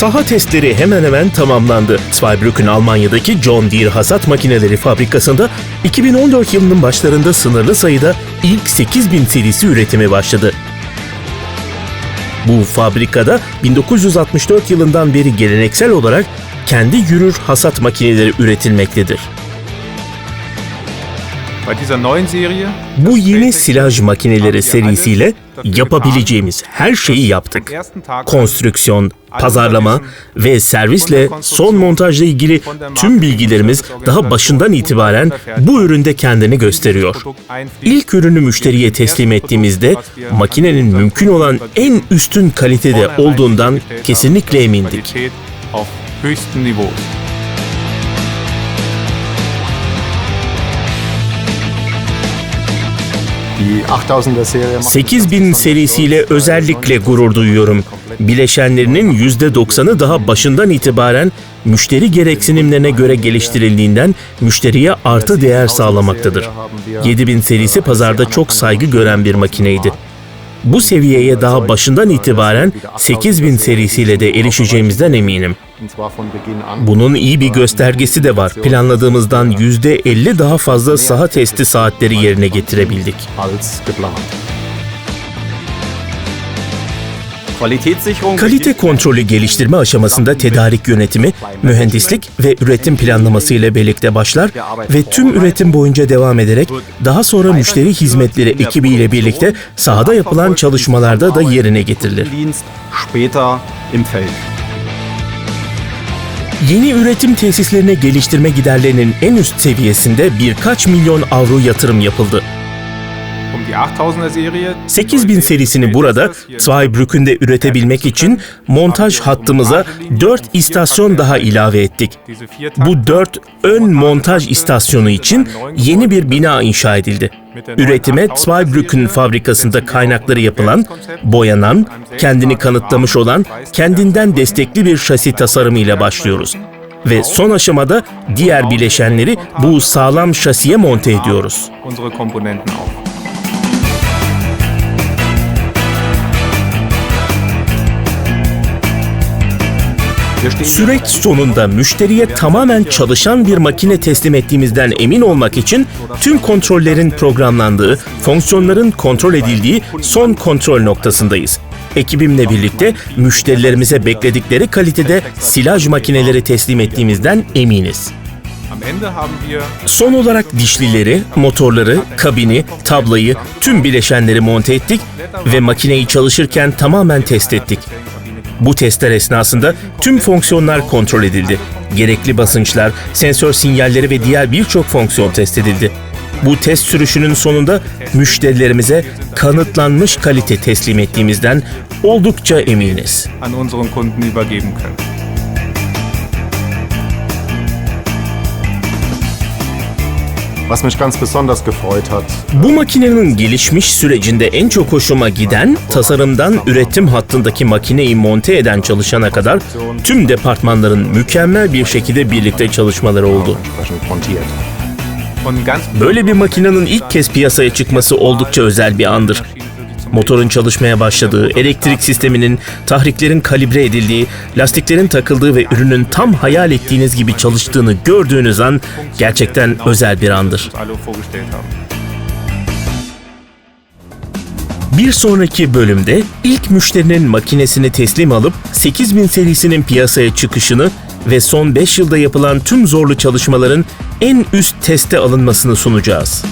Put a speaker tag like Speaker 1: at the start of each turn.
Speaker 1: Saha testleri hemen hemen tamamlandı. Zweibrücken Almanya'daki John Deere hasat makineleri fabrikasında 2014 yılının başlarında sınırlı sayıda ilk 8000 serisi üretimi başladı. Bu fabrikada 1964 yılından beri geleneksel olarak kendi yürür hasat makineleri üretilmektedir. Bu yeni silaj makineleri serisiyle yapabileceğimiz her şeyi yaptık. Konstrüksiyon, pazarlama ve servisle son montajla ilgili tüm bilgilerimiz daha başından itibaren bu üründe kendini gösteriyor. İlk ürünü müşteriye teslim ettiğimizde makinenin mümkün olan en üstün kalitede olduğundan kesinlikle emindik. 8000 serisiyle özellikle gurur duyuyorum. Bileşenlerinin %90'ı daha başından itibaren müşteri gereksinimlerine göre geliştirildiğinden müşteriye artı değer sağlamaktadır. 7000 serisi pazarda çok saygı gören bir makineydi. Bu seviyeye daha başından itibaren 8000 serisiyle de erişeceğimizden eminim. Bunun iyi bir göstergesi de var. Planladığımızdan %50 daha fazla saha testi saatleri yerine getirebildik. Kalite kontrolü geliştirme aşamasında tedarik yönetimi, mühendislik ve üretim planlaması ile birlikte başlar ve tüm üretim boyunca devam ederek daha sonra müşteri hizmetleri ekibiyle birlikte sahada yapılan çalışmalarda da yerine getirilir. Yeni üretim tesislerine geliştirme giderlerinin en üst seviyesinde birkaç milyon avro yatırım yapıldı. 8000 serisini burada Zweibrücken'de üretebilmek için montaj hattımıza 4 istasyon daha ilave ettik. Bu 4 ön montaj istasyonu için yeni bir bina inşa edildi. Üretime Zweibrücken fabrikasında kaynakları yapılan, boyanan, kendini kanıtlamış olan, kendinden destekli bir şasi tasarımıyla başlıyoruz. Ve son aşamada diğer bileşenleri bu sağlam şasiye monte ediyoruz. Süreç sonunda müşteriye tamamen çalışan bir makine teslim ettiğimizden emin olmak için tüm kontrollerin programlandığı, fonksiyonların kontrol edildiği son kontrol noktasındayız. Ekibimle birlikte müşterilerimize bekledikleri kalitede silaj makineleri teslim ettiğimizden eminiz. Son olarak dişlileri, motorları, kabini, tablayı, tüm bileşenleri monte ettik ve makineyi çalışırken tamamen test ettik. Bu testler esnasında tüm fonksiyonlar kontrol edildi. Gerekli basınçlar, sensör sinyalleri ve diğer birçok fonksiyon test edildi. Bu test sürüşünün sonunda müşterilerimize kanıtlanmış kalite teslim ettiğimizden oldukça eminiz.
Speaker 2: an unseren Kunden übergeben können.
Speaker 3: Was mich ganz besonders gefreut hat,
Speaker 1: Bu makinenin gelişmiş sürecinde en çok hoşuma giden tasarımdan üretim hattındaki makineyi monte eden çalışana kadar tüm departmanların mükemmel bir şekilde birlikte çalışmaları oldu. Böyle bir makinenin ilk kez piyasaya çıkması oldukça özel bir andır. Motorun çalışmaya başladığı, elektrik sisteminin, tahriklerin kalibre edildiği, lastiklerin takıldığı ve ürünün tam hayal ettiğiniz gibi çalıştığını gördüğünüz an gerçekten özel bir andır. Bir sonraki bölümde ilk müşterinin makinesini teslim alıp 8000 serisinin piyasaya çıkışını ve son 5 yılda yapılan tüm zorlu çalışmaların en üst teste alınmasını sunacağız.